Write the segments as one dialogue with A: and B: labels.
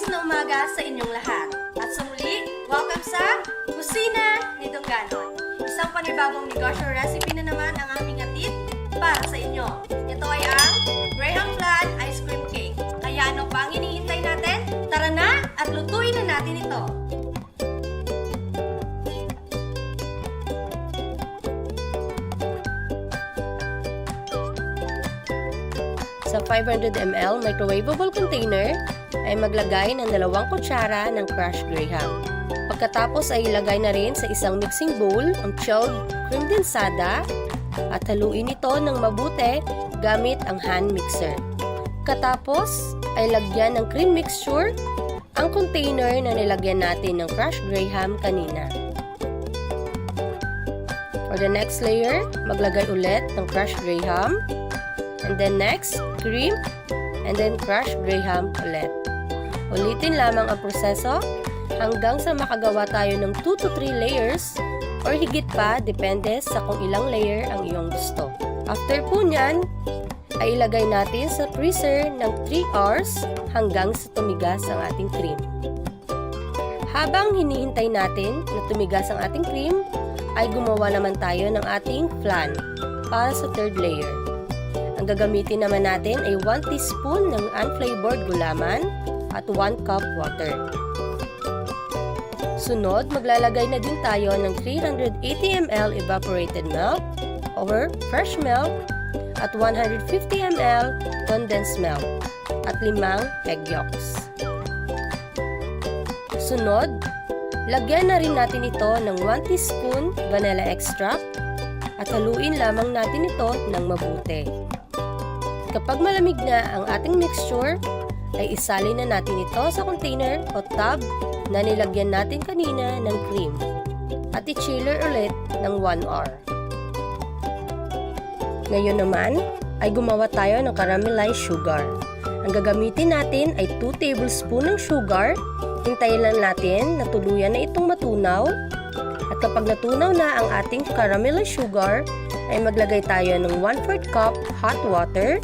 A: umaga sa inyong lahat. At sa muli, welcome sa Kusina ni Dongganon. Isang panibagong negosyo recipe na naman ang aming atid para sa inyo. Ito ay ang Graham Flan Ice Cream Cake. Kaya ano pa ang hinihintay natin? Tara na at lutuin na natin ito.
B: Sa 500 ml microwavable container ay maglagay ng dalawang kutsara ng crushed graham. Pagkatapos ay ilagay na rin sa isang mixing bowl ang chilled cream densada at haluin ito ng mabuti gamit ang hand mixer. Katapos ay lagyan ng cream mixture ang container na nilagyan natin ng crushed graham kanina. For the next layer, maglagay ulit ng crushed graham And then next, cream. And then crushed graham ulit. Ulitin lamang ang proseso hanggang sa makagawa tayo ng 2 to 3 layers or higit pa depende sa kung ilang layer ang iyong gusto. After po nyan, ay ilagay natin sa freezer ng 3 hours hanggang sa tumigas ang ating cream. Habang hinihintay natin na tumigas ang ating cream, ay gumawa naman tayo ng ating flan para sa third layer. Ang gagamitin naman natin ay 1 teaspoon ng unflavored gulaman at 1 cup water. Sunod, maglalagay na din tayo ng 380 ml evaporated milk or fresh milk at 150 ml condensed milk at limang egg yolks. Sunod, lagyan na rin natin ito ng 1 teaspoon vanilla extract at haluin lamang natin ito ng mabuti. Kapag malamig na ang ating mixture, ay isalin na natin ito sa container o tub na nilagyan natin kanina ng cream at i-chiller ulit ng 1 hour. Ngayon naman, ay gumawa tayo ng caramelized sugar. Ang gagamitin natin ay 2 tablespoon ng sugar. Hintayin lang natin na tuluyan na itong matunaw. At kapag natunaw na ang ating caramelized sugar, ay maglagay tayo ng 1/4 cup hot water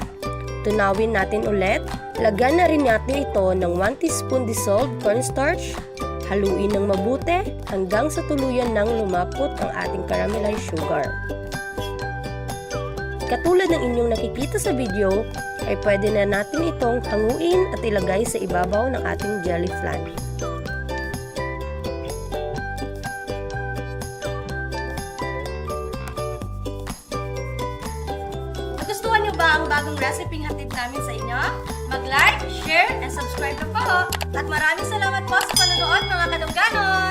B: Tunawin natin ulit. Lagyan na rin natin ito ng 1 teaspoon dissolved cornstarch. Haluin ng mabuti hanggang sa tuluyan ng lumapot ang ating caramelized sugar. Katulad ng inyong nakikita sa video, ay pwede na natin itong hanguin at ilagay sa ibabaw ng ating jelly flan.
A: Bagong recipe hatid namin sa inyo? Mag-like, share, and subscribe na po. At maraming salamat po sa panonood mga kadungganon!